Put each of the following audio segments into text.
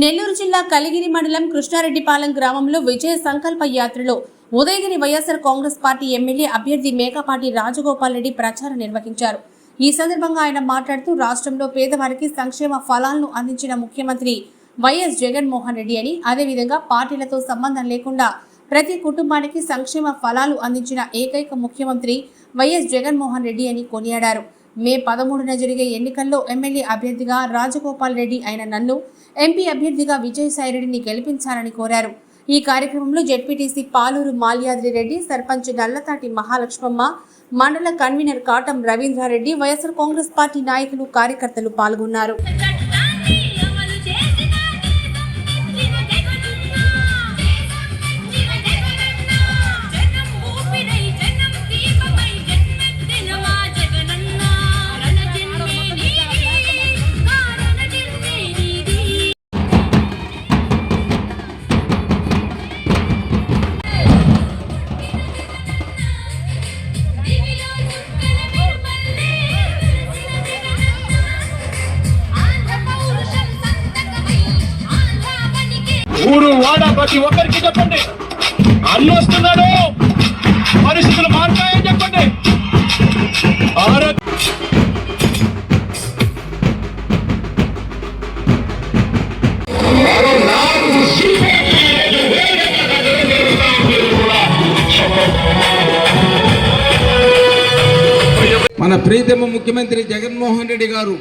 నెల్లూరు జిల్లా కలిగిరి మండలం కృష్ణారెడ్డిపాలెం గ్రామంలో విజయ సంకల్ప యాత్రలో Udayagiri YSR Congress party MLA అభ్యర్థి మేకపాటి రాజగోపాల్ రెడ్డి ప్రచారం నిర్వహించారు. ఈ సందర్భంగా ఆయన మాట్లాడుతూ రాష్ట్రంలో పేదవారికి సంక్షేమ ఫలాలను అందించిన ముఖ్యమంత్రి వైఎస్ జగన్మోహన్ రెడ్డి అని అదేవిధంగా పార్టీలతో సంబంధం లేకుండా ప్రతి కుటుంబానికి సంక్షేమ ఫలాలు అందించిన ఏకైక ముఖ్యమంత్రి వైఎస్ జగన్మోహన్ రెడ్డి అని కొనియాడారు. మే పదమూడున జరిగే ఎన్నికల్లో ఎమ్మెల్యే అభ్యర్థిగా రాజగోపాల్ రెడ్డి అయిన నన్ను ఎంపీ అభ్యర్థిగా విజయసాయిరెడ్డిని గెలిపించాలని కోరారు. ఈ కార్యక్రమంలో ZPTC Paluru Malyadri Reddy sarpanch Nallathati Mahalakshmamma mandal convener Katam Ravindra Reddy YSR Congress party నాయకులు కార్యకర్తలు పాల్గొన్నారు. ప్రతి ఒక్కరికి చెప్పండి. అల్లు వస్తున్నాడు. పరిస్థితులు మారుతాయని చెప్పండి. మన ప్రీతమ ముఖ్యమంత్రి జగన్మోహన్ రెడ్డి గారు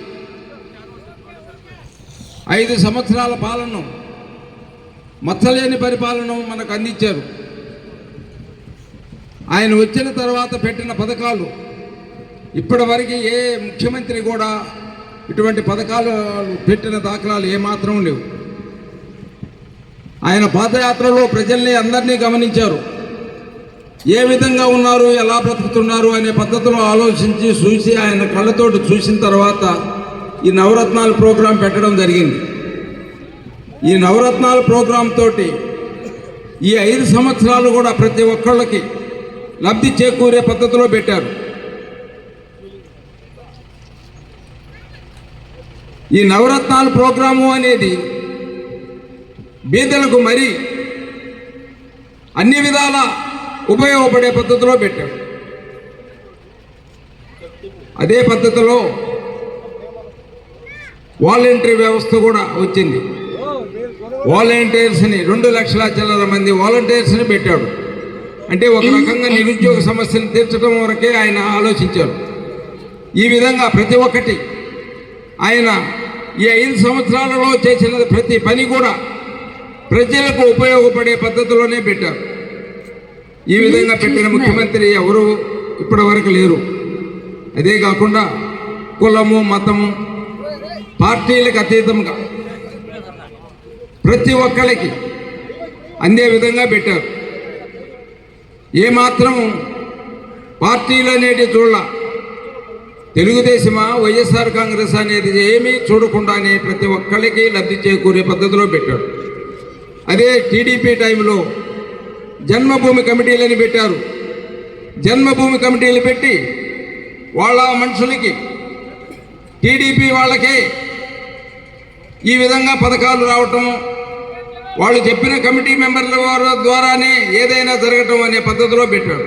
ఐదు సంవత్సరాల పాలన మచ్చలేని పరిపాలన మనకు అందించారు. ఆయన వచ్చిన తర్వాత పెట్టిన పథకాలు ఇప్పటివరకు ఏ ముఖ్యమంత్రి కూడా ఇటువంటి పథకాలు పెట్టిన దాఖలాలు ఏమాత్రం లేవు. ఆయన పాదయాత్రలో ప్రజల్ని అందరినీ గమనించారు. ఏ విధంగా ఉన్నారు ఎలా బ్రతుకుతున్నారు అనే పద్ధతిలో ఆలోచించి చూసి ఆయన కళ్ళతోటి చూసిన తర్వాత ఈ నవరత్నాలు ప్రోగ్రాం పెట్టడం జరిగింది. ఈ నవరత్నాల ప్రోగ్రాం తోటి ఈ ఐదు సంవత్సరాలు కూడా ప్రతి ఒక్కళ్ళకి లబ్ధి చేకూరే పద్ధతిలో పెట్టారు. ఈ నవరత్నాల ప్రోగ్రాము అనేది బీదలకు మరీ అన్ని విధాల ఉపయోగపడే పద్ధతిలో పెట్టారు. అదే పద్ధతిలో వాలంటరీ వ్యవస్థ కూడా వచ్చింది. వాలంటీర్స్ని రెండు లక్షల చిల్లర మంది వాలంటీర్స్ని పెట్టాడు. అంటే ఒక రకంగా నిరుద్యోగ సమస్యను తీర్చడం వరకే ఆయన ఆలోచించారు. ఈ విధంగా ప్రతి ఒక్కటి ఆయన ఈ ఐదు సంవత్సరాలలో చేసిన ప్రతి పని కూడా ప్రజలకు ఉపయోగపడే పద్ధతిలోనే పెట్టారు. ఈ విధంగా పెట్టిన ముఖ్యమంత్రి ఎవరు ఇప్పటి వరకు లేరు. అదే కాకుండా కులము మతము పార్టీలకు అతీతంగా ప్రతి ఒక్కరికి అందే విధంగా పెట్టారు. ఏమాత్రం పార్టీలు అనేటి చూడాల. తెలుగుదేశమా వైఎస్ఆర్ కాంగ్రెస్ అనేది ఏమీ చూడకుండానే ప్రతి ఒక్కరికి లబ్ధి చేకూరే పద్ధతిలో పెట్టాడు అదే టీడీపీ టైంలో జన్మభూమి కమిటీలని పెట్టారు. జన్మభూమి కమిటీలు పెట్టి వాళ్ళ మనుషులకి టీడీపీ వాళ్ళకే ఈ విధంగా పథకాలు రావటం వాళ్ళు చెప్పిన కమిటీ మెంబర్ల వారి ద్వారానే ఏదైనా జరగటం అనే పద్ధతిలో పెట్టాడు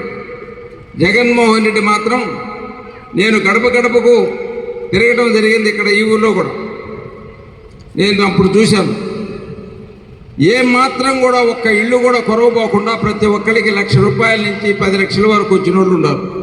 జగన్మోహన్ రెడ్డి మాత్రం నేను గడప గడపకు తిరగటం జరిగింది ఇక్కడ ఈ ఊర్లో కూడా. నేను అప్పుడు చూశాను. ఏ మాత్రం కూడా ఒక్క ఇల్లు కూడా కొరవపోకుండా ప్రతి ఒక్కరికి లక్ష రూపాయల నుంచి పది లక్షల వరకు వచ్చిన వాళ్ళు ఉన్నారు.